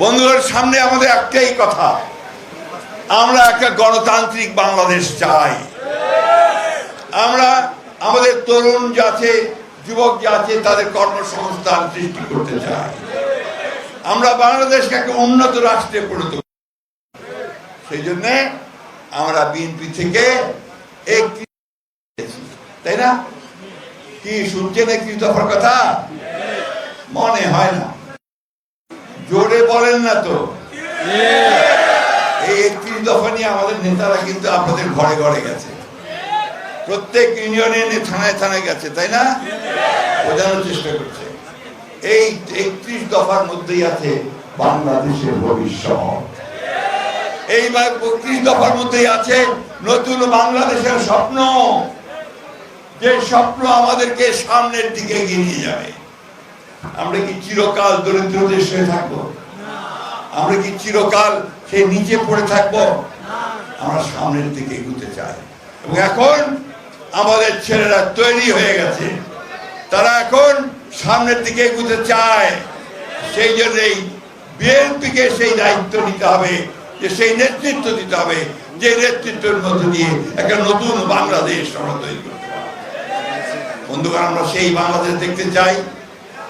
বন্ধুদের সামনে আমাদের একটাই কথা। আমরা একটা গণতান্ত্রিক বাংলাদেশ চাই। আমরা আমাদের তরুণ যাচ্ছে যুবক যাচ্ছে তাদের কর্মসংস্থান সৃষ্টি করতে চাই আমরা বাংলাদেশকে একটা উন্নত রাষ্ট্রে পরিণত সেই জন্য আমরা বিএনপি থেকে একটি তাই না? কি শুনছেন একটি দফার কথা? মনে হয় না। জোরে বলেন না তো। এই একত্রিশ দফা নিয়ে আমাদের নেতারা কিন্তু আপনাদের ঘরে ঘরে গেছে। প্রত্যেক ইউনিয়নে থানায় থানায় গেছে তাই না? বোঝানোর চেষ্টা করছে। এই একত্রিশ দফার মধ্যেই আছে বাংলাদেশের ভবিষ্যৎ। এই একত্রিশ দফার মধ্যেই আছে নতুন বাংলাদেশের স্বপ্ন। যে স্বপ্ন আমাদেরকে সামনের দিকে এগিয়ে নিয়ে যাবে। আমরা কি চিরকাল দরিদ্র দেশ হয়ে থাকব? আমরা কি চিরকাল সে নিচে পড়ে থাকব? আমরা সামনের দিকে এগুতে চাই। এবং এখন আমাদের ছেলেরা তৈরি হয়ে গেছে। তারা এখন সামনের দিকে এগুতে চায়। সেই জন্যই বিএনপিকে সেই দায়িত্ব নিতে হবে, যে সেই নেতৃত্ব দিতে হবে, যে নেতৃত্বের মধ্যে দিয়ে একটা নতুন বাংলাদেশ আমরা তৈরি করতে পারব। বন্ধুগণ, আমরা সেই বাংলাদেশ দেখতে চাই।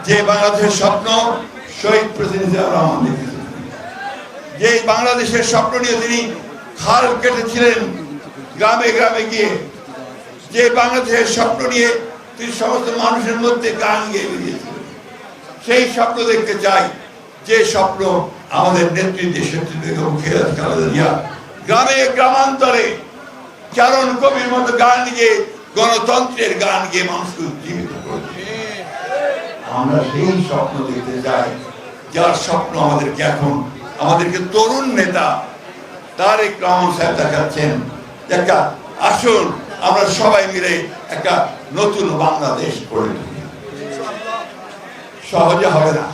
যে বাংলাদেশের স্বপ্ন শহীদ প্রেসিডেন্ট জিয়াউর রহমান যে বাংলাদেশের স্বপ্ন নিয়ে তিনি খাল কেটেছিলেন, গ্রামে গ্রামে গিয়ে, যে বাংলাদেশের স্বপ্ন নিয়ে তিনি সমস্ত মানুষের মধ্যে গান গেয়ে বেরিয়েছিলেন। সেই স্বপ্ন দেখতে চাই, যে স্বপ্ন আমাদের জিয়া গ্রামে গ্রামান্তরে চারণ কবির মতো গান গিয়ে, গণতন্ত্রের গান গিয়ে মানুষকে উজ্জীবিত আমরা সেই স্বপ্ন দেখতে চাই যার স্বপ্ন আমাদেরকে এখন আমাদেরকে তরুণ নেতা তারেক রহমান সাহেব দেখাচ্ছেন। একটা আসুন আমরা সবাই মিলে একটা নতুন বাংলাদেশ করে তুলি। সহজে হবে না।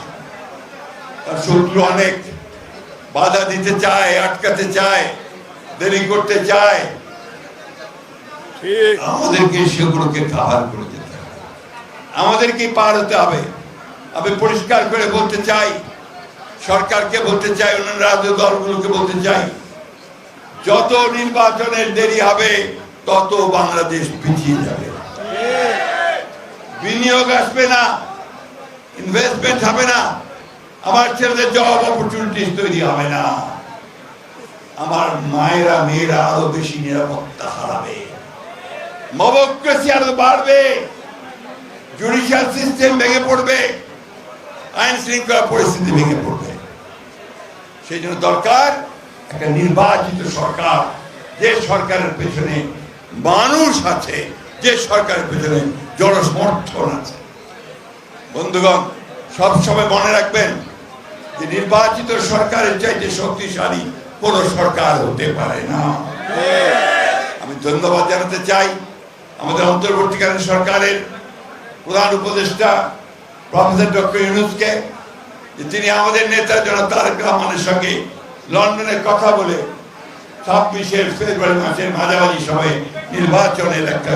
তার শত্রু অনেক। বাধা দিতে চায় আটকাতে চায় দেরি করতে চায়। আমাদেরকে সেগুলোকে কাভার করে যেতে হবে আমাদেরকে পার হতে হবে। আমি পরিষ্কার করে বলতে চাই, সরকারকে বলতে চাই, অন্যান্য রাজ্য দলগুলোকে বলতে চাই, যত নির্বাচনের দেরি হবে, তত বাংলাদেশ পিছিয়ে যাবে। বিনিয়োগ আসবে না ইনভেস্টমেন্ট হবে না, আমার ছেলেদের জব অপরচুনিটিস তৈরি হবে না। আমার মায়েরা, মেয়েরা আরও বেশি নিরাপত্তা হারাবে। মবক্রেসি আরও বাড়বে। জুডিশিয়াল সিস্টেম ভেঙে পড়বে, আইন শৃঙ্খলা পরিস্থিতি ভেঙে পড়বে। সেই জন্য দরকার একটা নির্বাচিত সরকার, যে সরকারের পেছনে মানুষ আছে, যে সরকারের পেছনে জনসমর্থন আছে। বন্ধুগণ, সবসময় মনে রাখবেন যে নির্বাচিত সরকারের চাইতে শক্তিশালী কোন সরকার হতে পারে না। আমি ধন্যবাদ জানাতে চাই আমাদের অন্তর্বর্তীকালীন সরকারের প্রধান উপদেষ্টা প্রফেসর ডক্টর ইউনুসকে তিনি আমাদের নেতা তারেক রহমানের সঙ্গে লন্ডনে কথা বলে ছাব্বিশের ফেব্রুয়ারি মাসের মাঝামাঝি সময়ে নির্বাচনের একটা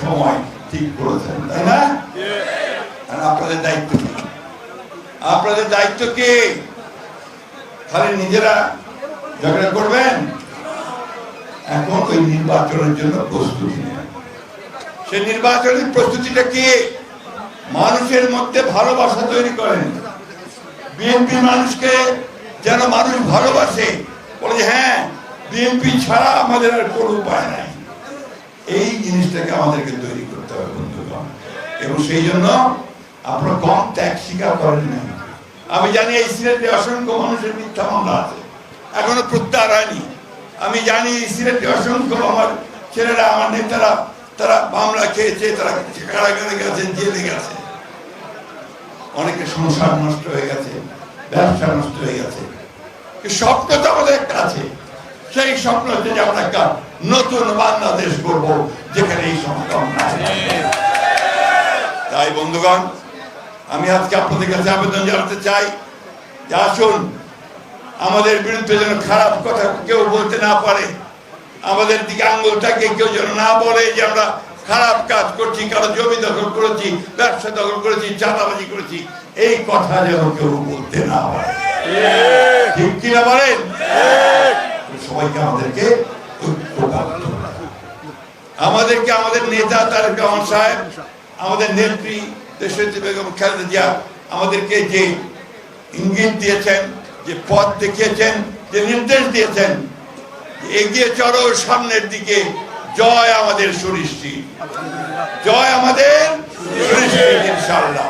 সময় ঠিক করেছেন, তাই না? আপনাদের দায়িত্ব কি? আপনাদের দায়িত্ব কি? খালি নিজেরা ঝগড়া করবেন? এখন ওই নির্বাচনের জন্য প্রস্তুতি সে নির্বাচনের প্রস্তুতিটা কি? মানুষের মধ্যে ভালোবাসা তৈরি করেন। বিএনপি মানুষকে যেন মানুষ ভালোবাসে, বলে যে হ্যাঁ বিএনপি ছাড়া আমাদের আর কোনো উপায় নাই। এই জিনিসটাকে আমাদেরকে তৈরি করতে হবে, বন্ধুগণ। এবং সেই জন্য আপনারা কম ত্যাগ স্বীকার করেন না আমি জানি এই সিলেটে অসংখ্য মানুষের মিথ্যা মামলা আছে। এখনও প্রত্যাহার হয়নি। আমি জানি সিলেটে অসংখ্য আমার ছেলেরা, আমার নেতারা তারা মামলা খেয়েছে তারা কারাগারে গেছে জেলে গেছে অনেকের সংসার নষ্ট হয়ে গেছে, ব্যবসা নষ্ট হয়ে গেছে। স্বপ্ন তো আমাদের একটা আছে। সেই স্বপ্ন হচ্ছে যে আমরা একটা নতুন বাংলাদেশ করব যেখানে এই নাই। তাই বন্ধুগণ, আমি আজকে আপনাদের কাছে আবেদন জানাতে চাই যে আসুন, আমাদের বিরুদ্ধে যেন খারাপ কথা কেউ বলতে না পারে। আমাদের দিকে আঙ্গুলটাকে কেউ যেন না বলে যে আমরা খারাপ কাজ করছি কারও জমি দখল করেছি ব্যবসা দখল করেছি চাঁদাবাজি করেছি এই কথা যেন কেউ বলতে না পারে। কিনা বলেন? সবাইকে আমাদেরকে। আমাদেরকে আমাদের নেতা তারেক রহমান সাহেব আমাদের নেত্রী দেশনেত্রী বেগম খালেদা জিয়া আমাদেরকে যে ইঙ্গিত দিয়েছেন যে পথ দেখিয়েছেন যে নির্দেশ দিয়েছেন এগিয়ে চলো সামনের দিকে। জয় আমাদের সুনিশ্চিত জয় আমাদের সুনিশ্চিত ইনশাআল্লাহ।